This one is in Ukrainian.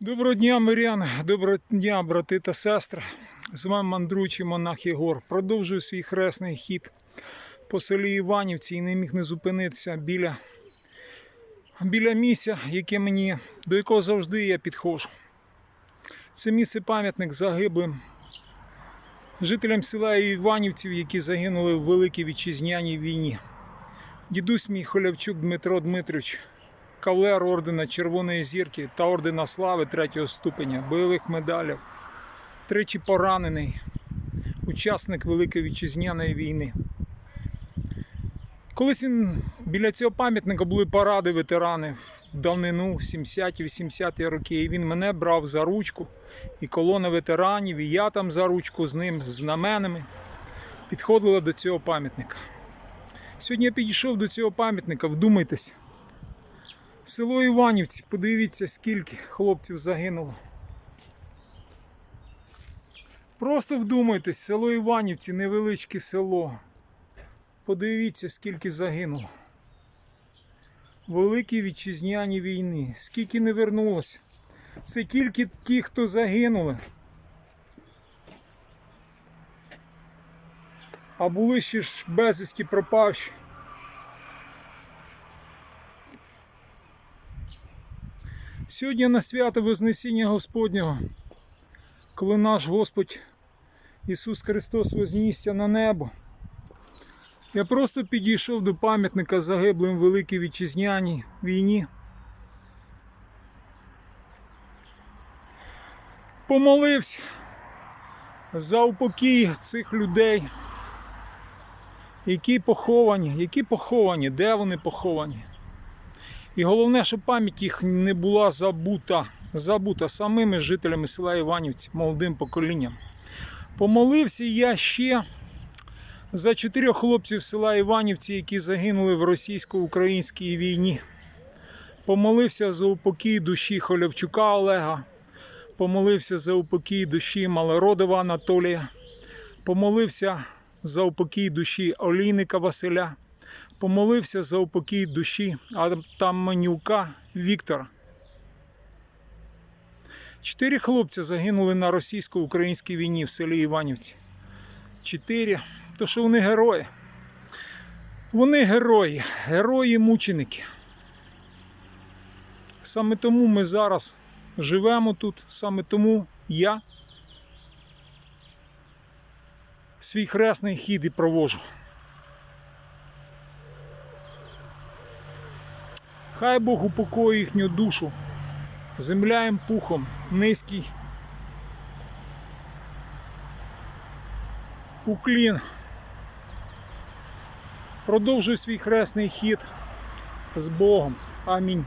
Доброго дня, мирян, доброго дня, брати та сестри. З вами мандручий монах Єгор. Продовжую свій хресний хід по селі Іванівці і не міг не зупинитися біля, біля місця, яке мені, до якого завжди я підходжу. Це місце пам'ятник загиблим жителям села Іванівців, які загинули в Великій Вітчизняній війні. Дідусь мій Холявчук Дмитро Дмитрович кавалер ордена Червоної зірки та ордена слави третього ступеня, бойових медалів, тричі поранений, учасник Великої Вітчизняної війни. Колись він біля цього пам'ятника були паради ветеранів в давнину, 70-80-ті роки, і він мене брав за ручку, і колона ветеранів, і я там за ручку з ним, з знаменами, підходила до цього пам'ятника. Сьогодні я підійшов до цього пам'ятника, вдумайтесь. Село Іванівці, подивіться, скільки хлопців загинуло. Просто вдумайтесь, село Іванівці, невеличке село. Подивіться, скільки загинуло. Великі вітчизняні війни. Скільки не вернулося. Це тільки ті, хто загинули. А були ще ж безвісті пропавші. Сьогодні на свято Вознесіння Господнього, коли наш Господь Ісус Христос вознісся на небо. Я просто підійшов до пам'ятника загиблим Великій Вітчизняній війні. Помолився за упокій цих людей, які поховані, які поховані, де вони поховані. І головне, щоб пам'ять їх не була забута, забута самими жителями села Іванівці, молодим поколінням. Помолився я ще за чотирьох хлопців села Іванівці, які загинули в російсько-українській війні. Помолився за упокій душі Холявчука Олега, помолився за упокій душі Малородова Анатолія, помолився за упокій душі Олійника Василя помолився за упокій душі Атаманюка Віктора. Чотири хлопці загинули на російсько-українській війні в селі Іванівці. Чотири. То що вони герої. Вони герої, герої-мученики. Саме тому ми зараз живемо тут, саме тому я свій хресний хід і провожу. Хай Бог упокоїть їхню душу. Земля їм пухом низький. Уклін. Продовжуй свій хресний хід з Богом. Амінь.